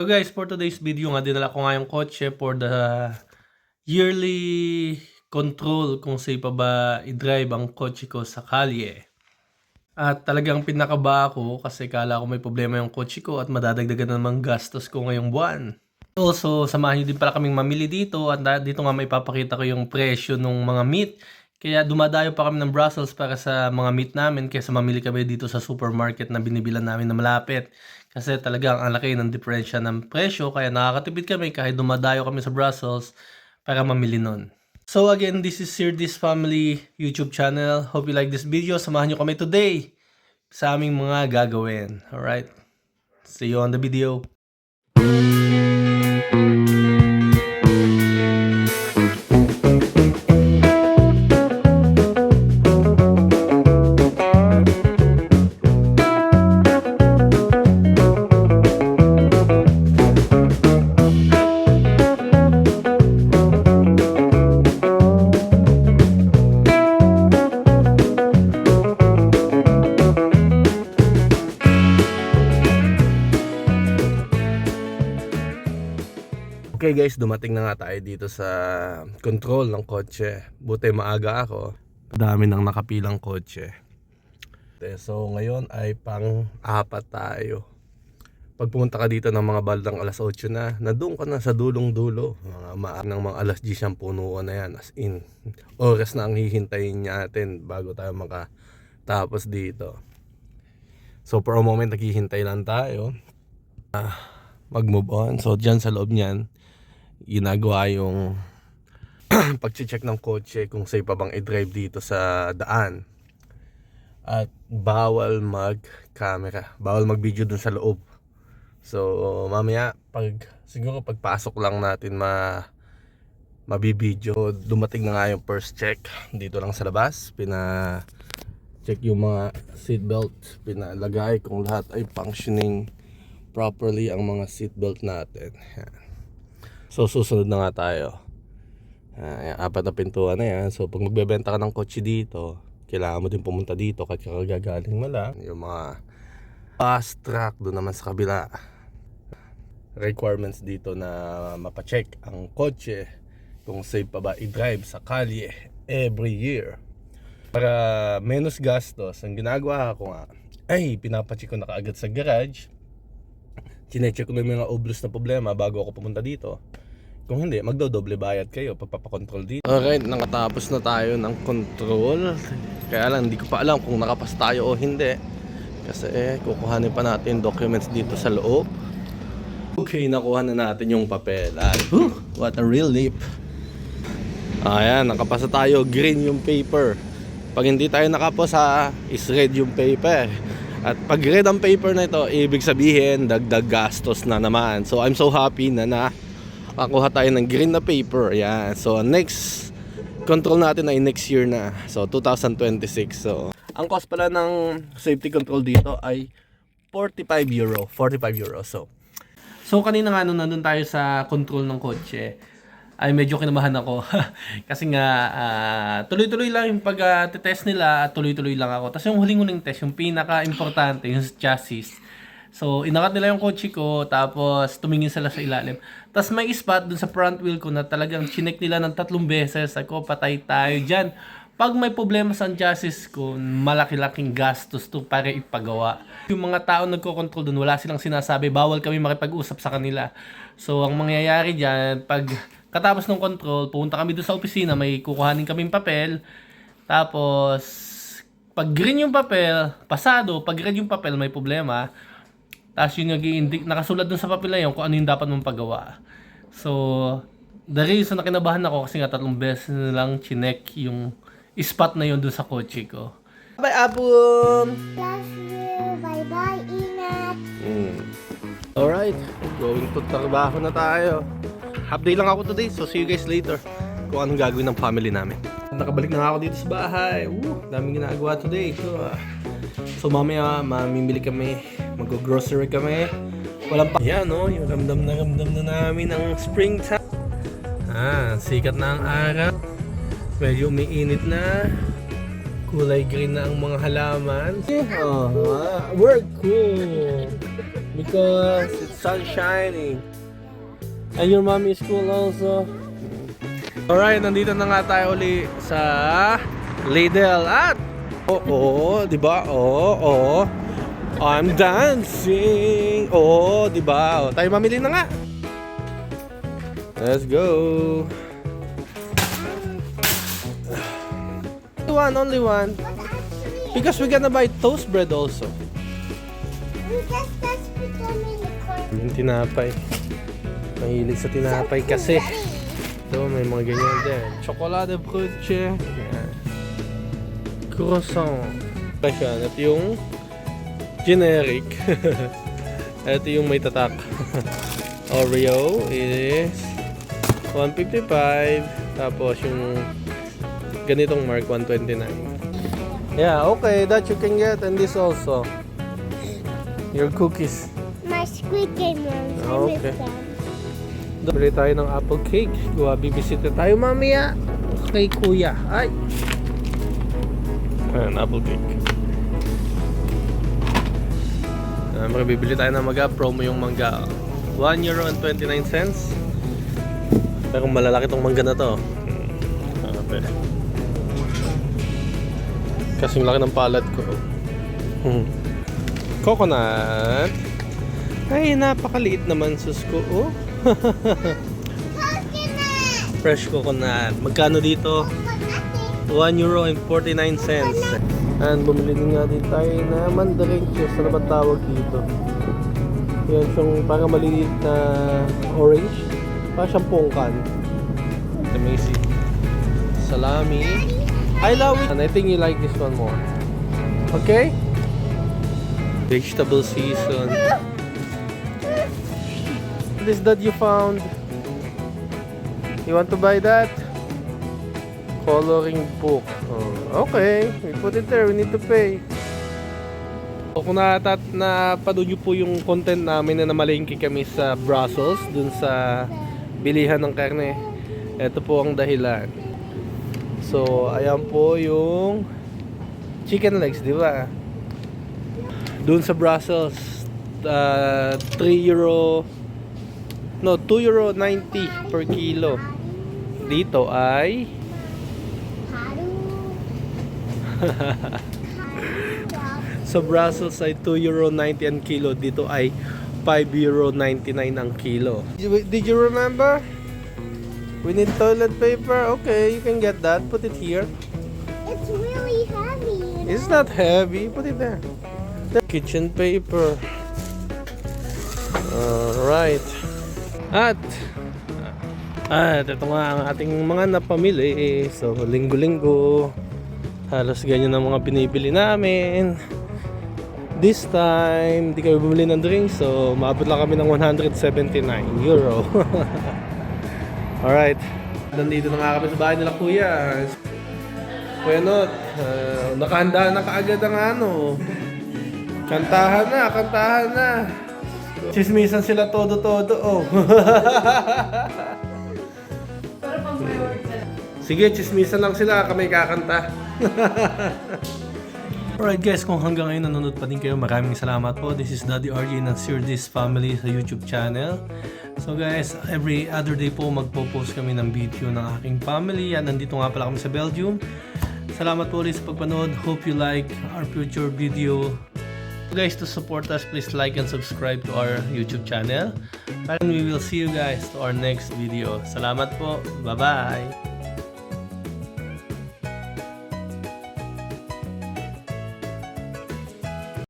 So guys, for today's video nga, dinala ko nga yung kotse for the yearly control kung safe pa ba i-drive ang kotse ko sa kalye. At talagang pinakaba ako kasi kala ko may problema yung kotse ko at madadagdagan na naman gastos ko ngayong buwan. Also, samahan nyo din pala kaming mamili dito at dito nga may papakita ko yung presyo ng mga meat. Kaya dumadayo pa kami ng Brussels para sa mga meat namin kaysa mamili kami dito sa supermarket na binibilan namin na malapit. Kasi talagang ang laki ng diferensya ng presyo kaya nakakatipid kami kahit dumadayo kami sa Brussels para mamili nun. So again, this is Sirdis Family YouTube channel. Hope you like this video. Samahan nyo kami today sa aming mga gagawin. Alright? See you on the video. Okay guys, dumating na nga tayo dito sa control ng kotse. Buti maaga ako. Dami nang nakapilang kotse. So ngayon ay pang apat tayo. Pag pumunta ka dito ng mga baldang alas 8 na, nadung ka na sa dulong dulo. Mga maan ng mga alas 10 ang punuan na yan. As in, oras na ang hihintayin natin bago tayo makatapos dito. So for a moment, naghihintay lang tayo. Ah, mag-move on. So dyan sa loob niyan, ginagawa yung pag-check ng kotse kung safe pa bang i-drive dito sa daan. At bawal mag-camera, bawal mag-video dun sa loob. So mamaya pag siguro pagpasok lang natin ma mabibideo. Dumating na nga yung first check dito lang sa labas. Pina check yung mga seatbelt, pinalagay kung lahat ay functioning properly ang mga seatbelt natin. Yan. So susunod na nga tayo. Yan, apat na pintuan na yan. So pag magbebenta ka ng kotse dito, kailangan mo din pumunta dito kahit kakagagaling mo lang. Yung mga fast track doon naman sa kabila. Requirements dito na mapacheck ang kotse kung safe pa ba i-drive sa kalye every year. Para menos gastos, ang ginagawa ko nga, ay pinapacheck ko na kaagad sa garage chinecheck ko na yung mga obvious na problema bago ako pumunta dito. Kung hindi, magdodoble bayad kayo pagpapakontrol dito. Alright, nakatapos na tayo ng control. Kaya lang, hindi ko pa alam kung nakapas tayo o hindi. Kasi eh, kukuhanin pa natin documents dito sa loob. Okay, nakuha na natin yung papel. At, whew, what a relief. Ayan, nakapasa tayo. Green yung paper. Pag hindi tayo nakapasa, is red yung paper. At pag red ang paper na ito, ibig sabihin dagdag gastos na naman. So I'm so happy na nakakuha tayo ng green na paper. Yan. So next control natin ay next year na. So 2026. So ang cost pala ng safety control dito ay 45 euro. 45 euro. So So kanina nga nung nandun tayo sa control ng kotse, ay medyo kinabahan ako. Kasi nga, ah, tuloy-tuloy lang yung pag-test nila at tuloy-tuloy lang ako. Tapos yung huling-huling test, yung pinaka-importante, yung chassis. So, inakat nila yung kotse ko, tapos tumingin sila sa ilalim. Tapos may spot dun sa front wheel ko na talagang chinek nila ng tatlong beses. Ako, patay tayo dyan. Pag may problema sa chassis ko, malaki-laking gastos to para ipagawa. Yung mga tao nagko-control dun, wala silang sinasabi, bawal kami makipag-usap sa kanila. So, ang mangyayari dyan, pag katapos ng control, pumunta kami doon sa opisina, may kukuhanin kaming papel. Tapos, pag green yung papel, pasado, pag red yung papel, may problema. Tapos yun nag nakasulat dun sa papel na yun kung ano yung dapat mong pagawa. So, the reason na kinabahan ako kasi nga tatlong beses na lang chinek yung spot na yun dun sa kotse ko. Bye! Love you. Bye-bye. Ingat. Mm. Alright, going to trabaho na tayo. Half day lang ako today, so see you guys later kung anong gagawin ng family namin. Nakabalik na ako dito sa bahay. Woo, daming ginagawa today. So, ah, so mamaya mamimili kami, mag-grocery kami. Walang pa... Yan no, yung ramdam na ramdam na namin ng springtime. Ah, sikat na ang araw. Medyo umiinit na. Kulay green na ang mga halaman. Oh, ah, work cool. Because it's sun shining. And your mommy is cool also. Alright, nandito na nga tayo uli sa Lidl at Oo, di ba? Oo, oo. I'm dancing. Oo, di ba? O, tayo mamili na nga. Let's go. One, only one. Because we're gonna buy toast bread also. in the corner. Yung tinapay. Mahilig sa tinapay kasi. Ito, may mga ganyan din. Chocolate brooche. Yan. Croissant. Pasyan. Ito yung generic. Ito yung may tatak. Oreo is 155. Tapos yung ganitong mark 129. Yeah, okay. That you can get. And this also. Your cookies. My squid game ones. Miss Okay. Bili tayo ng apple cake. Kuha, bibisita tayo mamaya kay kuya. Ay! Ayan, apple cake. Uh, makabibili tayo ng mangga. Promo yung mangga. 1 euro and 29 cents. Pero malalaki tong mangga na to. Hmm. Ah, pwede. Kasing laki ng palad ko. Hmm. Coconut. Ay, napakaliit naman sus ko. Oh. Coconut! Fresh coconut. Magkano dito? 1 euro and 49 cents. And bumili din nga din tayo na mandarin juice. Ano ba tawag dito? Yan siyang parang maliliit na orange. Parang siyang pungkan. Amazing. Salami. I love it. And I think you like this one more. Okay? Vegetable season. This that you found. You want to buy that? Coloring book. Oh, okay, we put it there. We need to pay. So, kung natat na nyo po yung content namin na namalengke kami sa Brussels, dun sa bilihan ng karne. Ito po ang dahilan. So, ayan po yung chicken legs, di ba? Dun sa Brussels, uh, 3 euro, no, 2 euro 90 per kilo. Dito ay sa Brussels ay 2 euro 90 ang kilo. Dito ay 5 euro 99 ang kilo. Did you remember? We need toilet paper. Okay, you can get that. Put it here. It's really heavy. You know? It's not heavy. Put it there. The kitchen paper. Alright. At at ito nga ang ating mga napamili. So, linggo-linggo. Halos ganyan ang mga binibili namin. This time, di kami bumili ng drinks. So, maabot lang kami ng 179 euro. Alright. Nandito na nga kami sa bahay nila kuya. Kuya Not, uh, nakahanda na kaagad ang ano. Kantahan na, kantahan na. Chismisan sila todo-todo, oh. Sige, chismisan lang sila, kami kakanta. Alright guys, kung hanggang ngayon nanonood pa din kayo, maraming salamat po. This is Daddy RJ ng Sir This Family sa YouTube channel. So guys, every other day po magpo-post kami ng video ng aking family. At nandito nga pala kami sa Belgium. Salamat po ulit sa pagpanood. Hope you like our future video. Guys, to support us, please like and subscribe to our YouTube channel. And we will see you guys to our next video. Salamat po. Bye-bye.